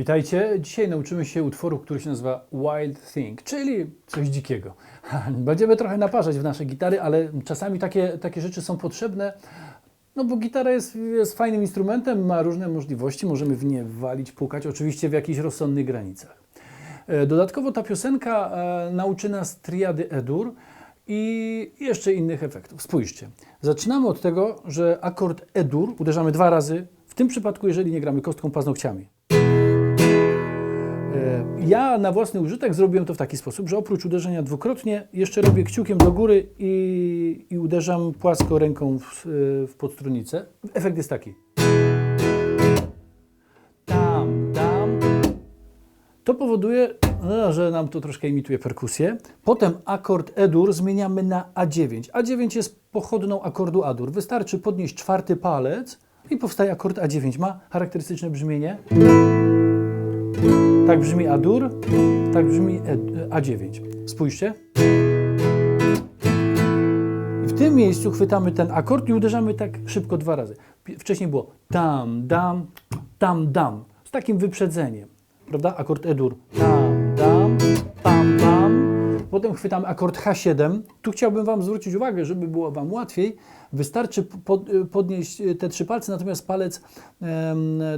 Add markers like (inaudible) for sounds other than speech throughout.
Witajcie. Dzisiaj nauczymy się utworu, który się nazywa Wild Thing, czyli coś dzikiego. (laughs) Będziemy trochę naparzać w nasze gitary, ale czasami takie, takie rzeczy są potrzebne, no bo gitara jest, jest fajnym instrumentem, ma różne możliwości, możemy w nie walić, pukać, oczywiście w jakichś rozsądnych granicach. E, Dodatkowo ta piosenka e, nauczy nas triady E-dur i jeszcze innych efektów. Spójrzcie. Zaczynamy od tego, że akord E-dur uderzamy dwa razy, w tym przypadku, jeżeli nie gramy kostką paznokciami. Ja na własny użytek zrobiłem to w taki sposób, że oprócz uderzenia dwukrotnie, jeszcze robię kciukiem do góry i, i uderzam płasko ręką w, w. Efekt jest taki. Tam, tam. To powoduje, no, że nam to troszkę imituje perkusję. Potem akord E-dur zmieniamy na A9. A9 jest pochodną akordu A-dur. Wystarczy podnieść czwarty palec i powstaje akord A9. Ma charakterystyczne brzmienie. Tak brzmi A-dur, tak brzmi E- A9. Spójrzcie. I w tym miejscu chwytamy ten akord i uderzamy tak szybko dwa razy. Wcześniej było tam, dam, tam, dam. Z takim wyprzedzeniem. Prawda? Akord E-dur. Tam. Potem chwytamy akord H7. Tu chciałbym Wam zwrócić uwagę, żeby było Wam łatwiej. Wystarczy pod, podnieść te trzy palce, natomiast palec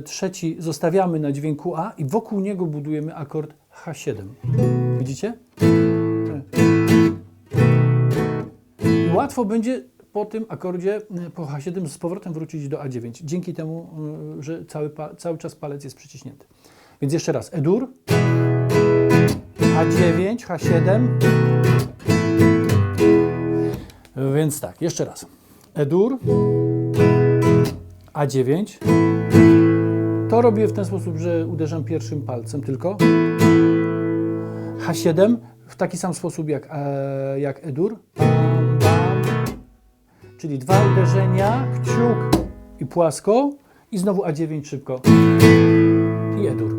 trzeci zostawiamy na dźwięku A i wokół niego budujemy akord H7. Widzicie? I łatwo będzie po tym akordzie, y, po H7 z powrotem wrócić do A9, dzięki temu, y, że cały, cały czas palec jest przyciśnięty. Więc jeszcze raz, E-dur, A9, H7. Więc tak, jeszcze raz. E-dur, A9. To robię w ten sposób, że uderzam pierwszym palcem tylko. H7 w taki sam sposób jak, e, jak E-dur. Czyli dwa uderzenia, kciuk i płasko i znowu A9 szybko. I E-dur.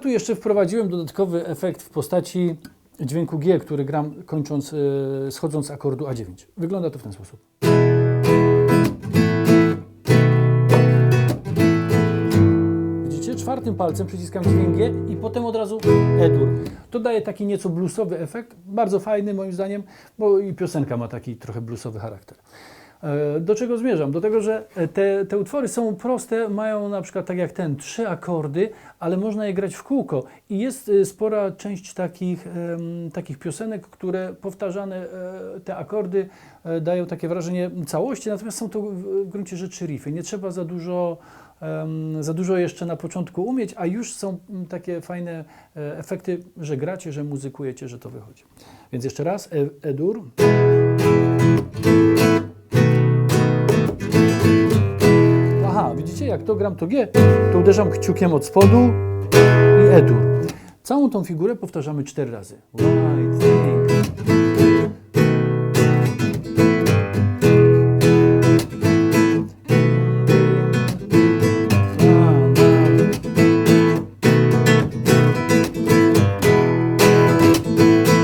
Tu jeszcze wprowadziłem dodatkowy efekt w postaci dźwięku G, który gram kończąc, e, schodząc z akordu A9. Wygląda to w ten sposób. Widzicie? Czwartym palcem przyciskam dźwięk G i potem od razu E-dur. To daje taki nieco bluesowy efekt, bardzo fajny moim zdaniem, bo i piosenka ma taki trochę bluesowy charakter. E, Do czego zmierzam? Do tego, że te, te utwory są proste, mają na przykład tak jak ten, trzy akordy, ale można je grać w kółko. I jest e, spora część takich, takich piosenek, które powtarzane, e, te akordy e, dają takie wrażenie całości, natomiast są to w, gruncie rzeczy riffy. Nie trzeba za dużo, za dużo jeszcze na początku umieć, a już są takie fajne e, efekty, że gracie, że muzykujecie, że to wychodzi. Więc jeszcze raz, e. Aha, jak to gram to G, to uderzam kciukiem od spodu i E-dur. Całą tą figurę powtarzamy cztery razy.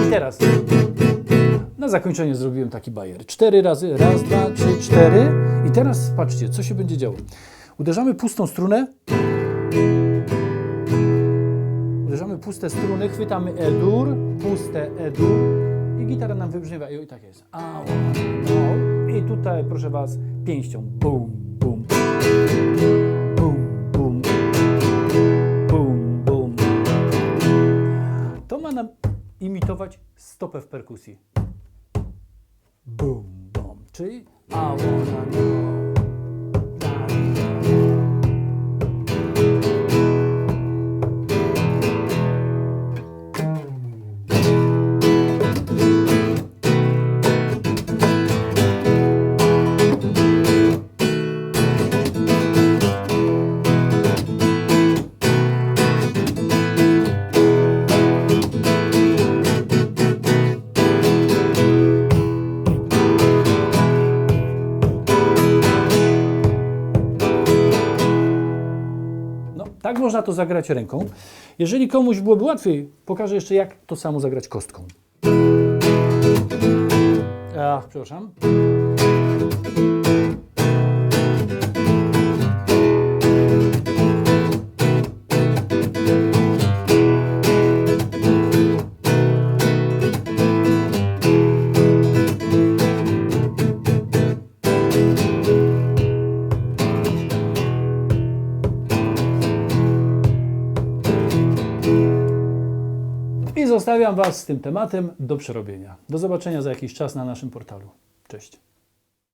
I teraz na zakończenie zrobiłem taki bajer. Cztery razy. Raz, dwa, trzy, cztery. I teraz patrzcie, co się będzie działo. Uderzamy pustą strunę. Uderzamy puste struny, chwytamy E-dur, puste E-dur i gitara nam wybrzmiewa. I tak jest. I tutaj, proszę Was, pięścią. Bum, bum. Bum, bum. Bum, bum. To ma nam imitować stopę w perkusji. Boom, boom, czyli I wanna know. Tak można to zagrać ręką. Jeżeli komuś byłoby łatwiej, pokażę jeszcze jak to samo zagrać kostką. Ach, przepraszam. Zostawiam Was z tym tematem do przerobienia. Do zobaczenia za jakiś czas na naszym portalu. Cześć.